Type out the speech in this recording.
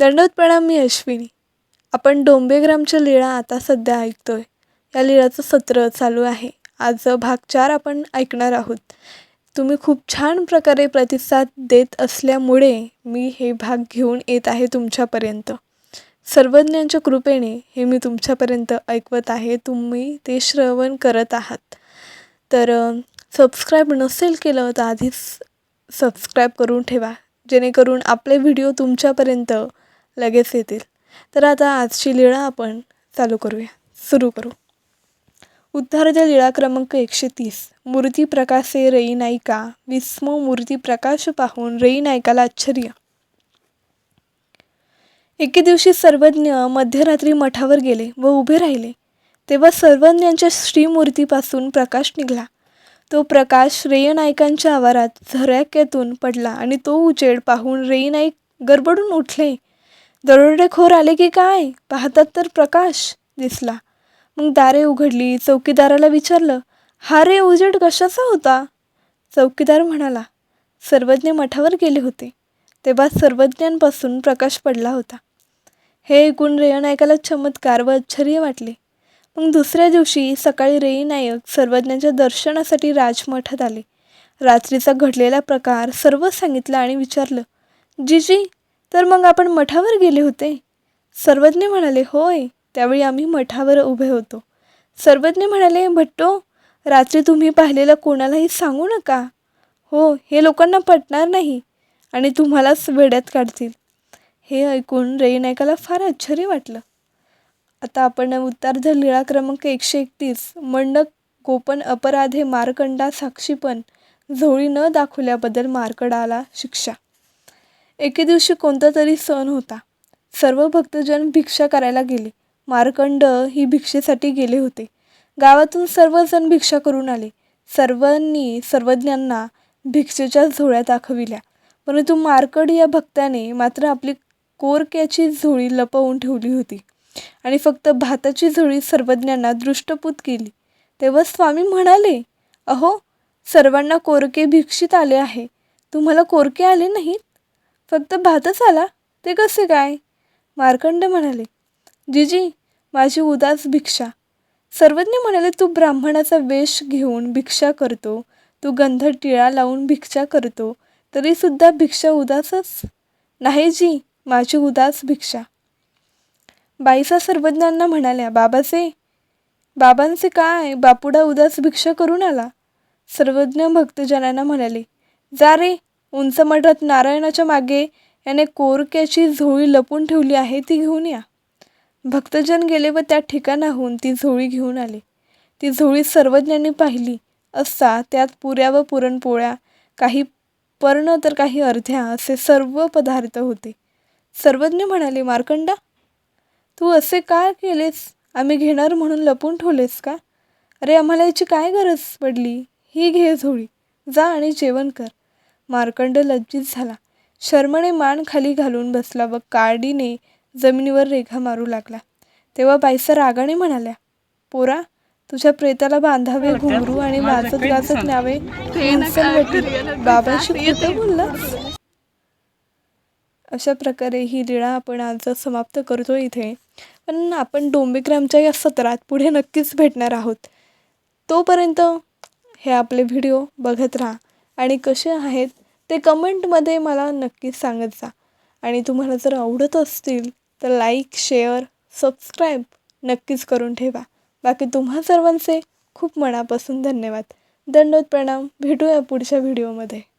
दंडवत प्रणाम मी अश्विनी. आपण डोंबेग्रामच्या लीळा आता सध्या ऐकतोय. या लीळाचं सत्र चालू आहे. आज भाग चार आपण ऐकणार आहोत. तुम्ही खूप छान प्रकारे प्रतिसाद देत असल्यामुळे मी हे भाग घेऊन येत आहे तुमच्यापर्यंत. सर्वज्ञांच्या कृपेने हे मी तुमच्यापर्यंत ऐकवत आहे. तुम्ही ते श्रवण करत आहात. तर सबस्क्राईब नसेल केलं तर आधीच सबस्क्राईब करून ठेवा. जेणेकरून आपले व्हिडिओ तुमच्यापर्यंत लगेच येतील. तर आता आजची लीळा आपण चालू करूया. सुरू करू. उद्धाराच्या लीळा क्रमांक एकशे तीस. मूर्ती प्रकाशे रई नायिका. विस्मो मूर्ती प्रकाश पाहून रई नायकाला आश्चर्य. एके दिवशी सर्वज्ञ मध्यरात्री मठावर गेले व उभे राहिले. तेव्हा सर्वज्ञांच्या श्रीमूर्तीपासून प्रकाश निघाला. तो प्रकाश रेयनायकांच्या आवारात झऱ्याक्यातून पडला आणि तो उजेड पाहून रेई नाईक गडबडून उठले. दरोडेखोर आले की काय? पाहतात तर प्रकाश दिसला. मग दारे उघडली चौकीदाराला विचारलं हा रे उजेड कशाचा होता? चौकीदार म्हणाला सर्वज्ञ मठावर गेले होते. तेव्हा सर्वज्ञांपासून प्रकाश पडला होता. हे ऐकून रेय नायकाला चमत्कार व आश्चर्य वाटले. मग दुसऱ्या दिवशी सकाळी रेई नायक सर्वज्ञांच्या दर्शनासाठी राजमठात आले. रात्रीचा घडलेला प्रकार सर्व सांगितलं आणि विचारलं जी जी तर मग आपण मठावर गेले होते. सर्वज्ञ म्हणाले होय. त्यावेळी आम्ही मठावर उभे होतो. सर्वज्ञ म्हणाले भट्टो रात्री तुम्ही पाहिलेलं कोणालाही सांगू नका. हो हे लोकांना पटणार नाही आणि तुम्हालाच वेड्यात काढतील. हे ऐकून रेई नायकाला फार आश्चर्य वाटलं. आता आपण उत्तरार्ध लीळा क्रमांक एकशे एकतीस मंडक गोपन अपराधे मारकंडा साक्षीपण झोळी न दाखवल्याबद्दल मारकडाला शिक्षा. एके दिवशी कोणता तरी सण होता. सर्व भक्तजन भिक्षा करायला गेले. मार्कंड ही भिक्षेसाठी गेले होते. गावातून सर्वजण भिक्षा करून आले. सर्वांनी सर्वज्ञांना भिक्षेच्या झोळ्या दाखविल्या. परंतु मार्कड या भक्ताने मात्र आपली कोरक्याची झोळी लपवून ठेवली होती आणि फक्त भाताची झोळी सर्वज्ञांना दृष्टपूत केली. तेव्हा स्वामी म्हणाले अहो सर्वांना कोरके भिक्षित आले आहे. तुम्हाला कोरके आले नाहीत? फक्त भातच आला? ते कसे काय? मार्कंड म्हणाले जीजी माझी उदास भिक्षा. सर्वज्ञ म्हणाले तू ब्राह्मणाचा वेश घेऊन भिक्षा करतो. तू गंध टिळा लावून भिक्षा करतो. तरीसुद्धा भिक्षा उदासच? नाही जी माझी उदास भिक्षा. बाईसा सर्वज्ञांना म्हणाल्या बाबाचे बाबांचे काय? बापुडा उदास भिक्षा करून आला? सर्वज्ञ भक्तजनांना म्हणाले जा रे उंच मठात नारायणाच्या मागे याने कोरक्याची झोळी लपून ठेवली आहे ती घेऊन या. भक्तजन गेले व त्या ठिकाणाहून ती झोळी घेऊन आले. ती झोळी सर्वज्ञांनी पाहिली. असता त्यात पुऱ्या व पुरणपोळ्या काही पर्ण तर काही अर्ध्या असे सर्व पदार्थ होते. सर्वज्ञ म्हणाले मार्कंडा तू असे का केलेस? आम्ही घेणार म्हणून लपून ठेवलेस का? अरे आम्हाला याची काय गरज पडली? ही घे झोळी. जा आणि जेवण कर. मार्कंड लज्जित झाला. शर्मने मान खाली घालून बसला व काडीने जमिनीवर रेखा मारू लागला. तेव्हा बाईसा रागाने म्हणाल्या पोरा तुझ्या प्रेताला बांधावे घुंगरू आणि वाजत गाजत न्यावे. बाबाशी खोटं बोललास. अशा प्रकारे ही लीळा आपण आज समाप्त करतो इथे. पण आपण डोंबेग्रामच्या या सत्रात पुढे नक्कीच भेटणार आहोत. तोपर्यंत हे आपले व्हिडिओ बघत राहा. आणि कसे आहेत ते कमेंटमध्ये मला नक्कीच सांगत जा. आणि तुम्हाला जर आवडत असतील तर लाईक शेअर सबस्क्राईब नक्कीच करून ठेवा. बाकी तुम्हा सर्वांचे खूप मनापासून धन्यवाद. दंडोत प्रणाम. भेटूया पुढच्या व्हिडिओमध्ये.